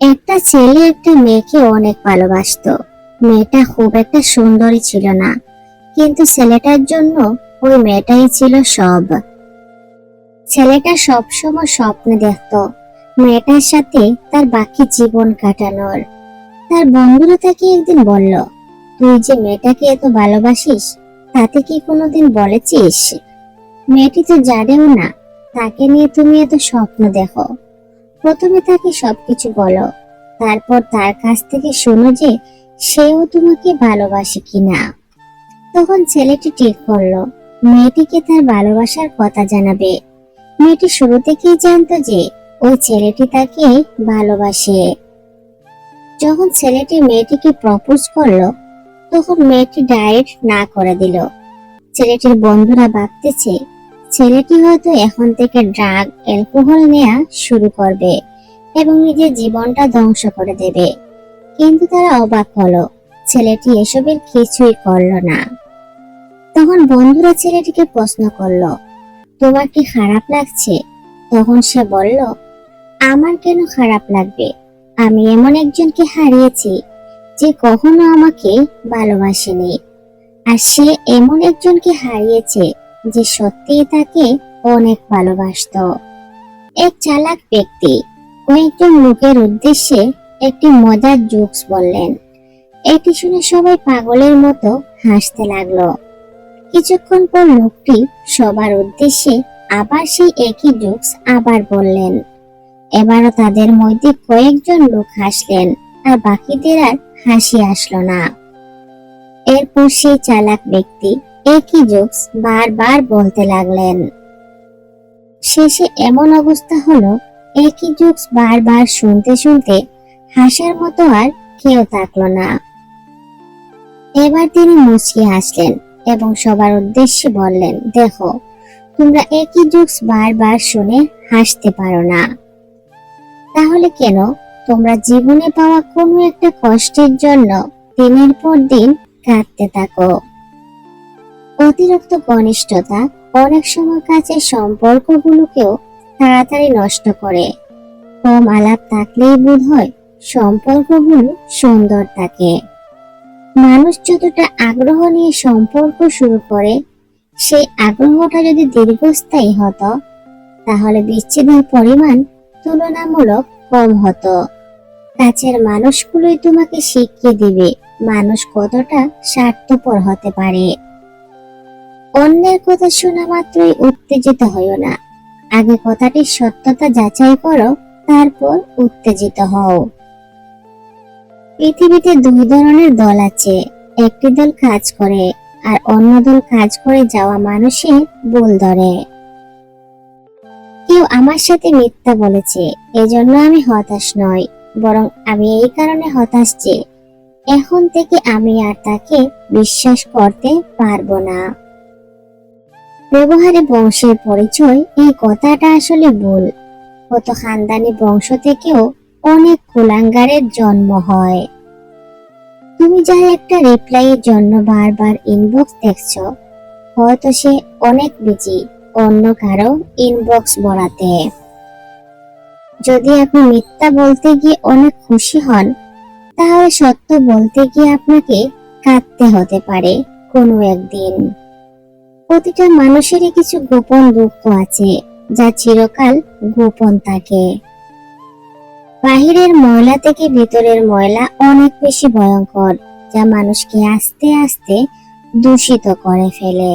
একটা ছেলে একটা মেয়েকে অনেক ভালোবাসতো। মেয়েটা খুব একটা সুন্দরী ছিল না। কিন্তু ছেলেটার জন্য ওই মেয়েটাই ছিল সব। ছেলেটা সবসময় স্বপ্নে দেখতো মেয়েটার সাথে তার বাকি জীবন কাটানোর। তার বন্ধুরা তাকে একদিন বলল, তুই যে মেয়েটাকে এত ভালোবাসিস, তাতে কি কোনোদিন বলেছিস? মেয়েটি তো জানেও না, তাকে নিয়ে তুমি এত স্বপ্ন দেখো। প্রথমে তাকে সবকিছু বলো। তারপর তার কাছ থেকে শোনো যে সেও তোমাকে ভালোবাসে কিনা। তখন ছেলেটি ঠিক করল। মেয়েটিকে তার ভালোবাসার কথা জানাবে। মেয়েটি শুরু থেকেই জানতো যে ওই ছেলেটি তাকে ভালোবাসে। যখন ছেলেটি মেয়েটিকে প্রপোজ করল, তখন মেয়েটি ডাইরেক্ট না করে দিল। ছেলেটির বন্ধুরা ভাবতেছে ছেলেটি হয়তো এখন থেকে ড্রাগ, অ্যালকোহল নেওয়া শুরু করবে এবং নিজের জীবনটা ধ্বংস করে দেবে। কিন্তু তারা অবাক হলো, ছেলেটি এসবের কিছুই করল না। তখন বন্ধুরা ছেলেটিকে প্রশ্ন করল, তোমার কি খারাপ লাগছে? তখন সে বলল, আমার কেন খারাপ লাগবে? আমি এমন একজনকে হারিয়েছি যে কখনো আমাকে ভালোবাসেনি। আর সে এমন একজনকে হারিয়েছে যে সত্যিই তাকে অনেক ভালোবাসতো। এক চালাক ব্যক্তি কয়েকজন লোকের উদ্দেশ্যে একটি মজার জোকস বললেন। এটি শুনে সবাই পাগলের মতো হাসতে লাগল। কিছুক্ষণ পর লোকটি সবার উদ্দেশ্যে আবার সেই একই জোকস আবার বললেন। এবারও তাদের মধ্যে কয়েকজন লোক হাসলেন আর বাকিদের আর হাসি আসলো না। এরপর সেই চালাক ব্যক্তি একই জোকস বারবার বলতে লাগলেন। শেষে এমন অবস্থা হলো, একই জোকস বারবার শুনতে শুনতে হাসার মতো আর কেউ থাকল না। এবার তিনি মুচকি হাসলেন এবং সবার উদ্দেশ্যে বললেন, দেখো, তোমরা একই জোকস বারবার শুনে হাসতে পারো না। তাহলে কেন? তোমরা জীবনে পাওয়া কোনো একটা কষ্টের জন্য দিনের পর দিন কাঁদতে থাকো। অতিরিক্ত ঘনিষ্ঠতা অনেক সময় কাছের সম্পর্কগুলোকেও তাড়াতাড়ি নষ্ট করে। কম আলাপ থাকলেই বোধ হয় সম্পর্কগুলো সুন্দর থাকে। মানুষ যতটা আগ্রহ নিয়ে সম্পর্ক শুরু করে, সেই আগ্রহটা যদি দীর্ঘস্থায়ী হতো, তাহলে বিচ্ছেদের পরিমাণ তুলনামূলক কম হতো। কাছের মানুষগুলোই তোমাকে শিখিয়ে দিবে মানুষ কতটা স্বার্থপর হতে পারে। অন্যের কথা শোনা মাত্রই উত্তেজিত হইও না। আগে কথাটির সত্যতা যাচাই করো, তারপর উত্তেজিত হও। পৃথিবীতে দুই ধরনের দল আছে। একটি দল কাজ করে, আর অন্য দল কাজ করে যাওয়া মানুষের ভুল ধরে। কেউ আমার সাথে মিথ্যা বলেছে, এজন্য আমি হতাশ নই, বরং আমি এই কারণে হতাশ যে, এখন থেকে আমি আর তাকে বিশ্বাস করতে পারব না। ব্যবহারে বংশের পরিচয়, এই কথাটা আসলে ভুল। কত খানদানি বংশ থেকেও অনেক কুলাঙ্গারের জন্ম হয়। তুমি যার একটা রিপ্লাইয়ের জন্য বারবার ইনবক্স দেখছ, হয়তো সে অনেক বিজি অন্য কারও ইনবক্স বড়াতে যদি আপনি মিথ্যা বলতে গিয়ে অনেক খুশি হন, তাহলে সত্য বলতে গিয়ে আপনাকে কাঁদতে হতে পারে কোনো একদিন। প্রতিটা মানুষেরই কিছু গোপন দুঃখ আছে, যা চিরকাল গোপন থাকে। বাহিরের ময়লা থেকে ভিতরের ময়লা অনেক বেশি ভয়ঙ্কর, যা মানুষকে আস্তে আস্তে দূষিত করে ফেলে।